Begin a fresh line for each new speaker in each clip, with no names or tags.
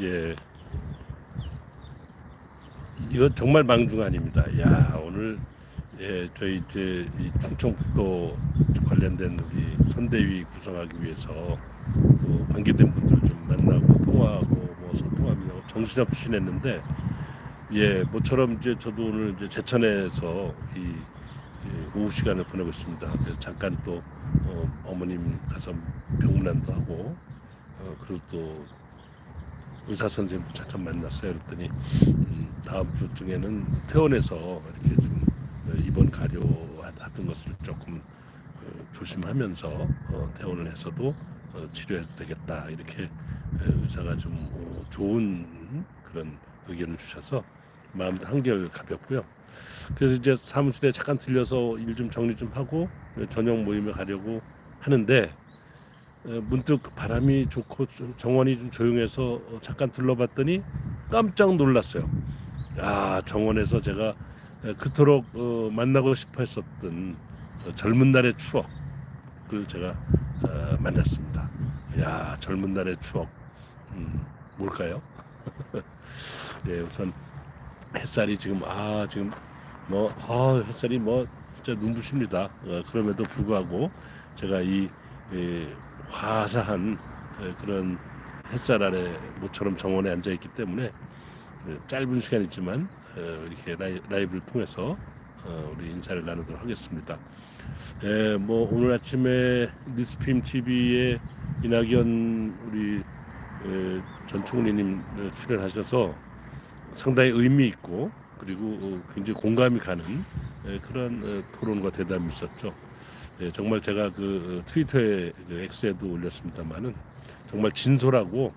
예. 이건 정말 망중아닙니다. 야 오늘 예 저희 이제 이 충청북도 관련된 우리 선대위 구성하기 위해서 또 관계된 분들 좀 만나고 통화하고 뭐 소통하며 정신없이 지냈는데 예 모처럼 이제 저도 오늘 이제 제천에서 이, 이 오후 시간을 보내고 있습니다. 그래서 잠깐 또 어, 어머님 가서 병문안도 하고 어, 그리고 또 의사 선생님도 잠깐 만났어요. 그랬더니 음, 다음 주 중에는 퇴원해서 이렇게 좀 어, 입원 가료하던 것을 조금 어, 조심하면서 어, 퇴원을 해서도 어, 치료해도 되겠다 이렇게 에, 의사가 좀 어, 좋은 그런 의견을 주셔서 마음도 한결 가볍고요. 그래서 이제 사무실에 잠깐 들려서 일 좀 정리 좀 하고 저녁 모임에 가려고 하는데 에, 문득 바람이 좋고 좀 정원이 좀 조용해서 어, 잠깐 둘러봤더니 깜짝 놀랐어요. 야 정원에서 제가 에, 그토록 어, 만나고 싶어 했었던 어, 젊은 날의 추억을 제가 어, 만났습니다. 야 젊은 날의 추억 음, 뭘까요? 예 우선 햇살이 지금 아 지금 뭐 아 햇살이 뭐 진짜 눈부십니다. 어, 그럼에도 불구하고 제가 이 예, 화사한 예, 그런 햇살 아래 모처럼 정원에 앉아 있기 때문에 예, 짧은 시간이지만 어, 이렇게 라이, 라이브를 통해서 어, 우리 인사를 나누도록 하겠습니다. 예, 뭐 오늘 아침에 뉴스핌 TV에 이낙연 우리 예, 전 총리님 어, 출연하셔서 상당히 의미 있고 그리고 어, 굉장히 공감이 가는 예, 그런 어, 토론과 대담이 있었죠. 예, 정말 제가 그 어, 트위터에 그 X에도 올렸습니다만은 정말 진솔하고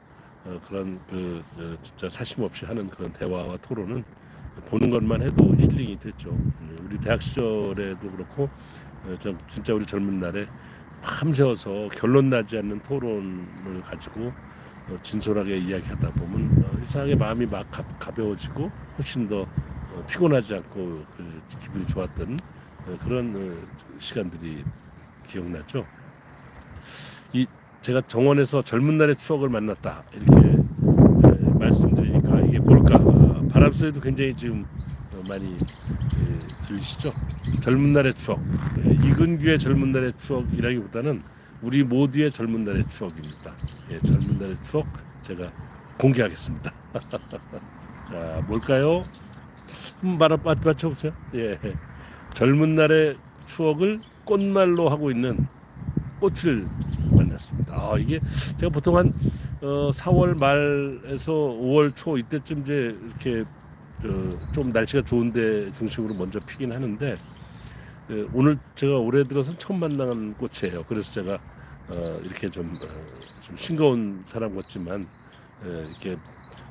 어, 그런 그 어, 진짜 사심 없이 하는 그런 대화와 토론은 보는 것만 해도 힐링이 됐죠. 음, 우리 대학 시절에도 그렇고 어, 저 진짜 우리 젊은 날에 밤새워서 결론 나지 않는 토론을 가지고 어, 진솔하게 이야기하다 보면 어, 이상하게 마음이 막 가, 가벼워지고 훨씬 더 어, 피곤하지 않고 그 기분이 좋았던 어, 그런 어, 시간들이 기억나죠. 이 제가 정원에서 젊은 날의 추억을 만났다 이렇게 에, 말씀드리니까 이게 뭘까? 아, 바람 소리도 굉장히 지금 어, 많이 에, 들리시죠? 젊은 날의 추억, 에, 이근규의 젊은 날의 추억이라기보다는 우리 모두의 젊은 날의 추억입니다. 예, 젊은 날의 추억 제가 공개하겠습니다. 자, 뭘까요? 한번 맞춰보세요. 예, 젊은 날의 추억을 꽃말로 하고 있는 꽃을 만났습니다. 아, 이게 제가 보통 한 어, 4월 말에서 5월 초 이때쯤 이제 이렇게 어, 좀 날씨가 좋은데 중심으로 먼저 피긴 하는데 예, 오늘 제가 올해 들어서 처음 만난 꽃이에요. 그래서 제가 어, 이렇게 좀, 어, 좀 싱거운 사람 같지만 예, 이렇게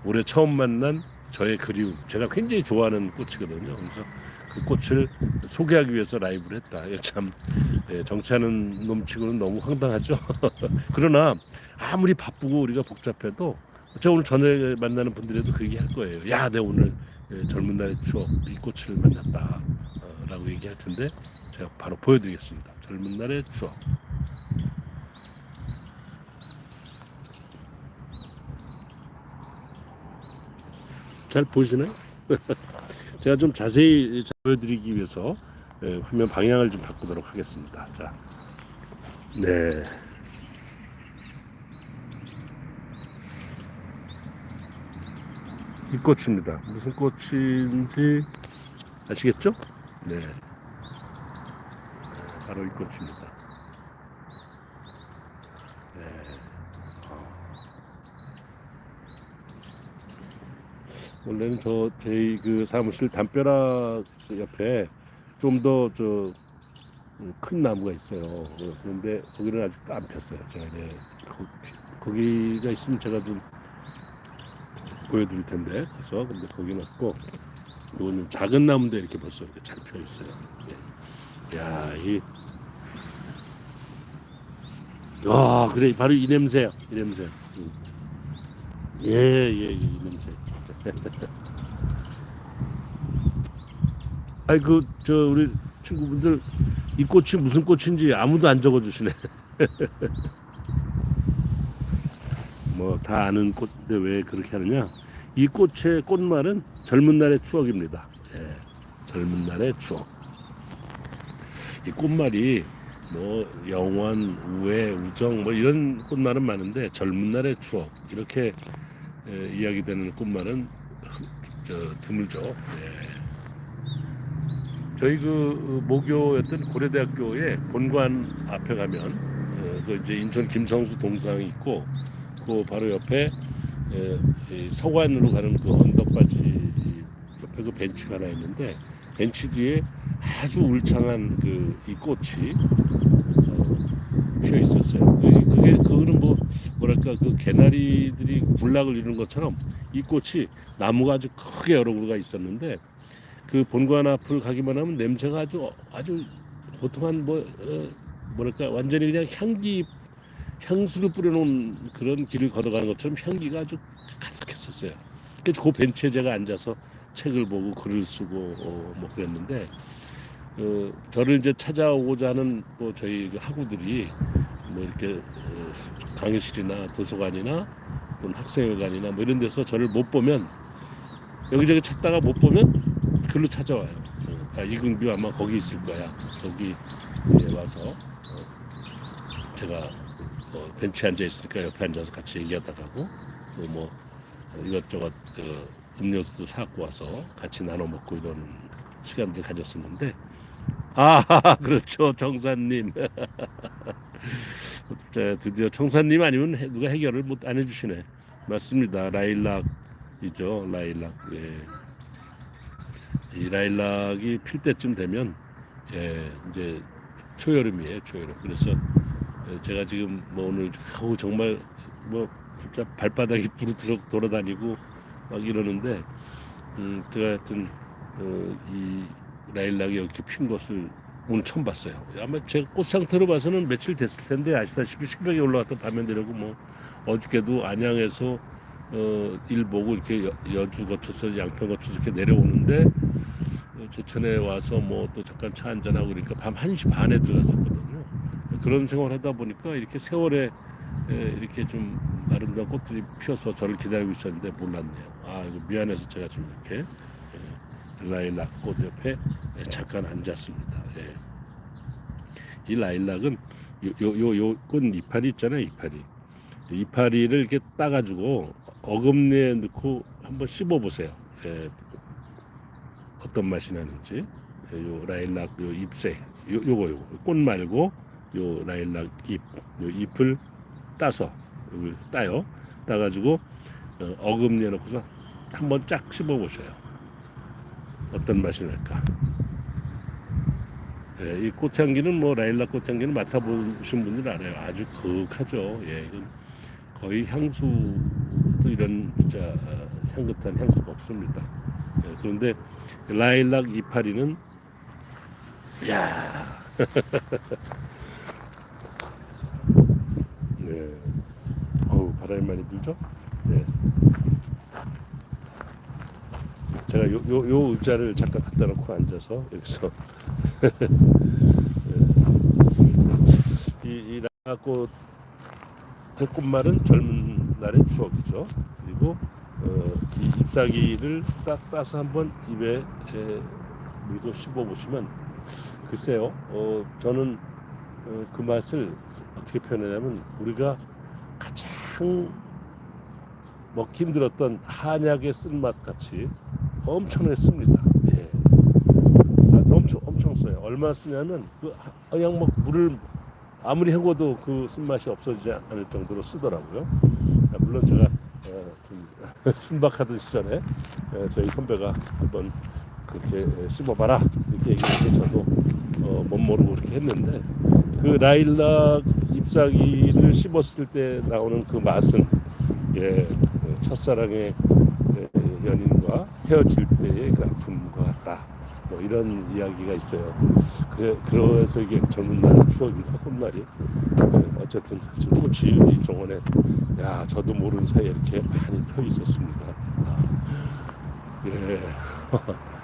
올해 처음 만난 저의 그리움 제가 굉장히 좋아하는 꽃이거든요. 그래서 그 꽃을 소개하기 위해서 라이브를 했다. 참 예, 정치하는 놈치고는 너무 황당하죠. 그러나 아무리 바쁘고 우리가 복잡해도 제가 오늘 저녁에 만나는 분들에도 그 얘기 할 거예요. 야, 내 오늘 예, 젊은 날의 추억 이 꽃을 만났다. 어, 라고 얘기할 텐데 제가 바로 보여드리겠습니다. 젊은 날의 추억. 잘 보이시나요? 제가 좀 자세히 보여드리기 위해서 예, 화면 방향을 좀 바꾸도록 하겠습니다. 자, 네. 이 꽃입니다. 무슨 꽃인지 아시겠죠? 네. 네, 바로 이 꽃입니다. 네. 어. 원래는 저 저희 그 사무실 담벼락 그 옆에 좀 더 저 큰 나무가 있어요. 어, 그런데 거기는 아직 안 폈어요. 제가 네. 거, 거기가 있으면 제가 좀 보여드릴 텐데 가서 근데 거기는 없고 이거는 작은 나무인데 이렇게 벌써 이렇게 잘 펴 있어요. 예. 야, 이 아, 그래 바로 이 냄새야. 이 냄새. 음. 예, 예, 이 냄새. 아이 그저 우리 친구분들 이 꽃이 무슨 꽃인지 아무도 안 적어주시네. 뭐 다 아는 꽃인데 왜 그렇게 하느냐? 이 꽃의 꽃말은 젊은 날의 추억입니다. 예, 젊은 날의 추억. 이 꽃말이 뭐 영원, 우애, 우정 뭐 이런 꽃말은 많은데 젊은 날의 추억 이렇게 예, 이야기되는 저, 드물죠. 예. 저희 그 모교였던 고려대학교의 본관 앞에 가면 어, 그 이제 인천 김성수 동상이 있고 그 바로 옆에 에, 이 서관으로 가는 그 언덕바지 옆에 그 벤치가 하나 있는데 벤치 뒤에 아주 울창한 그 이 꽃이 어, 피어 있었어요. 그- 그게 그거는 뭐 뭐랄까 그 개나리들이 군락을 이루는 것처럼 이 꽃이 나무가 아주 크게 여러 그루가 있었는데 그 본관 앞을 가기만 하면 냄새가 아주 아주 보통 한뭐 어, 뭐랄까 완전히 그냥 향기 향수를 뿌려놓은 그런 길을 걸어가는 것처럼 향기가 아주 가득했었어요. 그래서 그 벤치에 제가 앉아서 책을 보고 글을 쓰고 어, 뭐 그랬는데 어, 저를 이제 찾아오고자 하는 뭐 저희 그 학우들이 뭐 이렇게 어, 강의실이나 도서관이나 또는 학생회관이나 뭐 이런 데서 저를 못 보면 여기저기 찾다가 못 보면 글로 찾아와요. 어, 아, 이근규 아마 거기 있을 거야. 거기 에 와서 어, 제가 어, 벤치에 앉아 있으니까 옆에 앉아서 같이 얘기하다 가고 또 뭐 이것저것 그 음료수도 사갖고 와서 같이 나눠 먹고 이런 시간들 가졌었는데 아 그렇죠 정사님. 자, 드디어 청사님 아니면 해- 누가 해결을 못 안 해주시네. 맞습니다. 라일락이죠 라일락. 예. 이 라일락이 필 때쯤 되면 예, 이제 초여름이에요 초여름. 그래서 예, 제가 지금 뭐 오늘 아우 정말 뭐 진짜 발바닥이 부르트럭 돌아다니고 막 이러는데 음 제가 하여튼 어, 이 라일락이 이렇게 핀 것을 오늘 처음 봤어요. 아마 제가 꽃 상태로 봐서는 며칠 됐을 텐데 아시다시피 새벽에 올라갔다 밤에 내려고 뭐 어저께도 안양에서 어, 일 보고 이렇게 여, 여주 거쳐서 양평 거쳐서 이렇게 내려오는데 어, 제천에 와서 뭐 또 잠깐 차 한잔하고 그러니까 밤 1시 반에 들어갔었거든요. 그런 생활 하다 보니까 이렇게 세월에 에, 이렇게 좀 아름다운 꽃들이 피어서 저를 기다리고 있었는데 몰랐네요. 아 미안해서 제가 좀 이렇게 예, 라일락 꽃 옆에 예, 잠깐 앉았습니다. 예. 이 라일락은 요요 요 꽃 이파리 있잖아요 이파리 이파리를 이렇게 따가지고 어금니에 넣고 한번 씹어 보세요. 예, 어떤 맛이 나는지 예, 요 라일락 요 잎새 요 요거 요거 꽃 말고 요 라일락 잎 요 잎을 따서 이걸 따요. 따가지고 어, 어금니에 넣고서 한번 쫙 씹어 보셔요. 어떤 맛이 날까? 예, 이 꽃향기는 뭐 라일락 꽃향기는 맡아보신 분들 알아요. 아주 거하죠. 예, 이건 거의 향수도 이런 진짜 어, 향긋한 향수가 없습니다. 예, 그런데 라일락 이파리는 야. 네. 어우 바람이 많이 불죠? 네. 제가 요, 요, 요 의자를 잠깐 갖다 놓고 앉아서 여기서 이, 이 라꽃 꽃말은 젊은 날의 추억이죠. 그리고 어, 이 잎사귀를 딱 따서 한번 입에 에, 물고 씹어 보시면 글쎄요. 어, 저는 어, 그 맛을 어떻게 표현하냐면 우리가 가장 먹기 힘들었던 한약의 쓴맛 같이 엄청나게 씁니다. 얼마 쓰냐면 그 하- 그냥 막 물을 아무리 헹궈도 그 쓴맛이 없어지지 않을 정도로 쓰더라고요. 아, 물론 제가 어, 좀 순박하던 시절에 에, 저희 선배가 한번 그렇게 에, 씹어봐라 이렇게 얘기해서 저도 어, 못 모르고 그렇게 했는데 그 라일락 잎사귀를 씹었을 때 나오는 그 맛은 예, 그 첫사랑의 예, 연인과 헤어질 때의 그 아픔과 같다. 뭐 이런 이야기가 있어요. 그래, 그래서 이게 젊은 추억이나 꽃말이 예, 어쨌든 저 꽃이 이 정원에 야 저도 모르는 사이에 이렇게 많이 펴 있었습니다. 아, 예.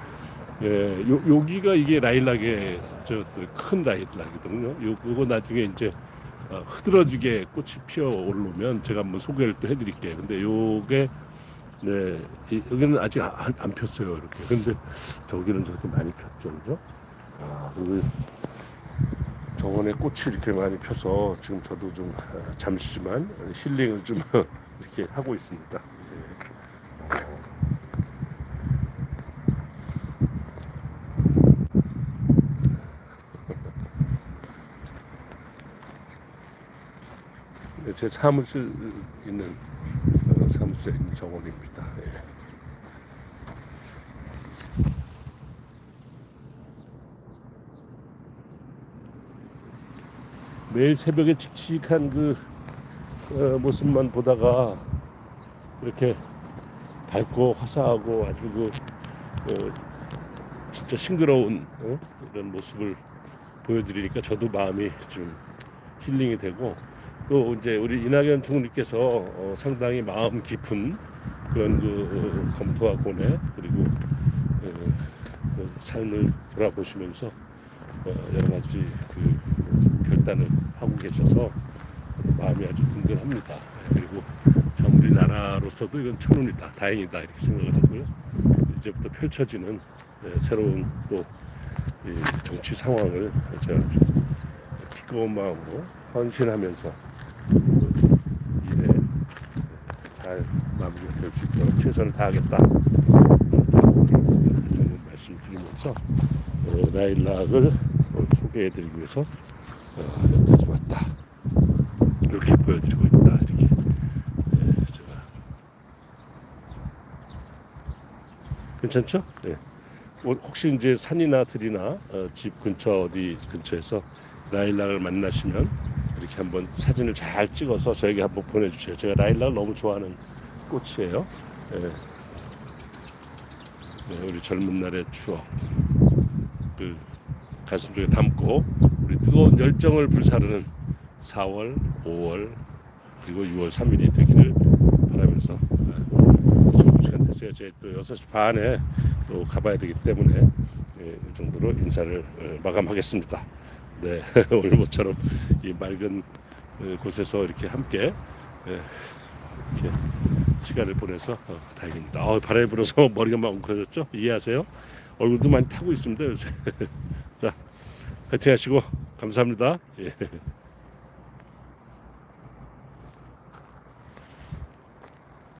예, 요, 여기가 이게 라일락의 저큰 라일락이거든요. 요, 요거 나중에 이제 어, 흐드러지게 꽃이 피어 오르면 제가 한번 소개를 또 해드릴게요. 근데 요게 네 이- 여기는 아직 안, 안 폈어요 이렇게. 근데 저기는 저렇게 많이 폈죠, 그죠? 아, 그리고 정원에 꽃이 이렇게 많이 펴서 지금 저도 좀 아, 잠시지만 힐링을 좀 이렇게 하고 있습니다. 네. 어. 네, 제 사무실 있는 어, 사무실에 있는 정원입니다. 예. 매일 새벽에 칙칙한 그 어, 모습만 보다가 이렇게 밝고 화사하고 아주 그 어, 진짜 싱그러운 어? 이런 모습을 보여드리니까 저도 마음이 좀 힐링이 되고 또 이제 우리 이낙연 총리께서 어, 상당히 마음 깊은 그런 그 어, 검토와 고뇌 그리고 어, 그 삶을 돌아보시면서 어, 여러 가지 그 결단을 하고 계셔서 마음이 아주 든든합니다. 그리고 참 우리나라로서도 이건 천운이다, 다행이다 이렇게 생각을 하고요. 이제부터 펼쳐지는 네, 새로운 또이 정치 상황을 제가 기꺼운 마음으로 헌신하면서 그 일에 잘 마무리가 될수 있도록 최선을 다하겠다. 저는 말씀 드리면서 어, 라일락을 소개해드리기 위해서 어, 여기까지 왔다. 이렇게 보여드리고 있다. 이렇게 네, 제가 괜찮죠? 네. 뭐 혹시 이제 산이나 들이나 어, 집 근처 어디 근처에서 라일락을 만나시면 이렇게 한번 사진을 잘 찍어서 저에게 한번 보내주세요. 제가 라일락을 너무 좋아하는 꽃이에요. 예. 네, 우리 젊은 날의 추억 그 가슴 속에 담고 우리 뜨거운 열정을 불사르는 4월, 5월 그리고 6월 3일이 되기를 바라면서 아, 좋은 시간 되세요. 제가 또 6시 반에 또 가봐야 되기 때문에 예, 이 정도로 인사를 어, 마감하겠습니다. 네, 오늘 모처럼 이 맑은 어, 곳에서 이렇게 함께 예, 이렇게 시간을 보내서 어, 다행입니다. 아, 바람이 불어서 머리가 막 웅크러졌죠? 이해하세요? 얼굴도 많이 타고 있습니다 요새. 자, 파이팅 하시고 감사합니다. 예.